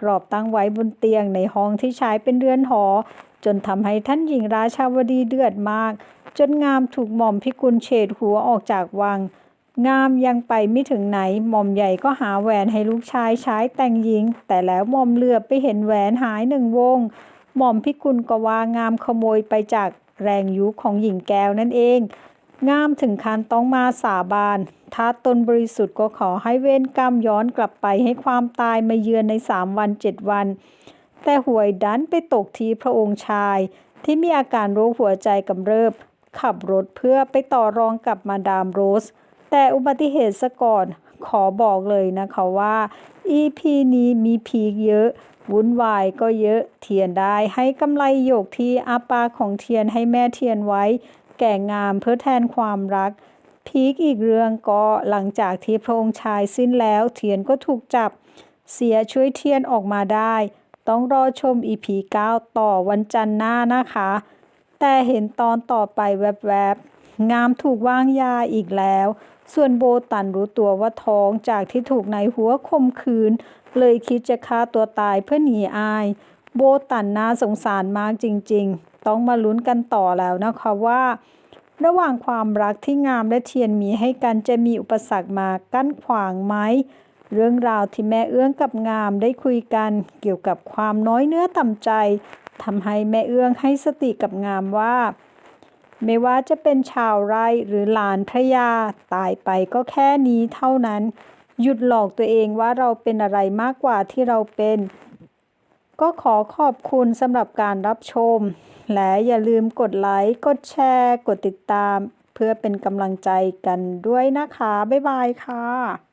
กรอบตั้งไว้บนเตียงในห้องที่ใช้เป็นเรือนหอ จนทำให้ท่านหญิงราชาวดีเดือดมาก จนงามถูกหม่อมพิกุลเฉดหัวออกจากวัง งามยังไปไม่ถึงไหน หม่อมใหญ่ก็หาแหวนให้ลูกชายใช้แต่งหญิง แต่แล้วหม่อมเหลือบไปเห็นแหวนหายหนึ่งวง หม่อมพิกุลก็ว่างามขโมยไปจากแรงยุของหญิงแก้วนั่นเอง งามถึงคันต้องมาสาบาน ถ้าตนบริสุทธิ์ก็ขอให้เวรกรรมย้อนกลับไปให้ความตายมาเยือนในสามวันเจ็ดวัน แต่หวยดันไปตกทีพระองค์ชาย ที่มีอาการโรคหัวใจกำเริบ ขับรถเพื่อไปต่อรองกับมาดามโรส แต่อุบัติเหตุซะก่อนขอบอกเลยนะคะว่า EP นี้มีพีคเยอะ วุ่นวายก็เยอะเทียนได้ให้กำไรหยกที่อาปาของเทียนให้แม่เทียนไว้ แก่งามเพื่อแทนความรัก พีคอีกเรื่องก็หลังจากที่พระองค์ชายสิ้นแล้ว เทียนก็ถูกจับ เสียช่วยเทียนออกมาได้ ต้องรอชม EP 9ต่อวันจันทร์หน้านะคะ แต่เห็นตอนต่อไปแวบๆ งามถูกวางยาอีกแล้ว ส่วนโบตันรู้ตัวว่าท้องจากที่ถูกนายหัวข่มขืน เลยคิดจะฆ่าตัวตายเพื่อหนีอาย โบตันน่าสงสารมากจริงๆ ต้องมาลุ้นกันต่อแล้วนะคะว่า ระหว่างความรักที่งามและเทียนมีให้กันจะมีอุปสรรคมากั้นขวางไหมเรื่องราวที่แม่เอื้องกับงามได้คุยกันเกี่ยวกับความน้อยเนื้อต่ำใจทำให้แม่เอื้องให้สติกับงามว่า ไม่ว่าจะเป็นชาวไร่หรือหลานพระยาตายไปก็แค่นี้เท่านั้น หยุดหลอกตัวเองว่าเราเป็นอะไรมากกว่าที่เราเป็น ก็ขอขอบคุณสำหรับการรับชม และอย่าลืมกดไลค์ กดแชร์ กดติดตาม เพื่อเป็นกำลังใจกันด้วยนะคะ บ๊ายบายค่ะ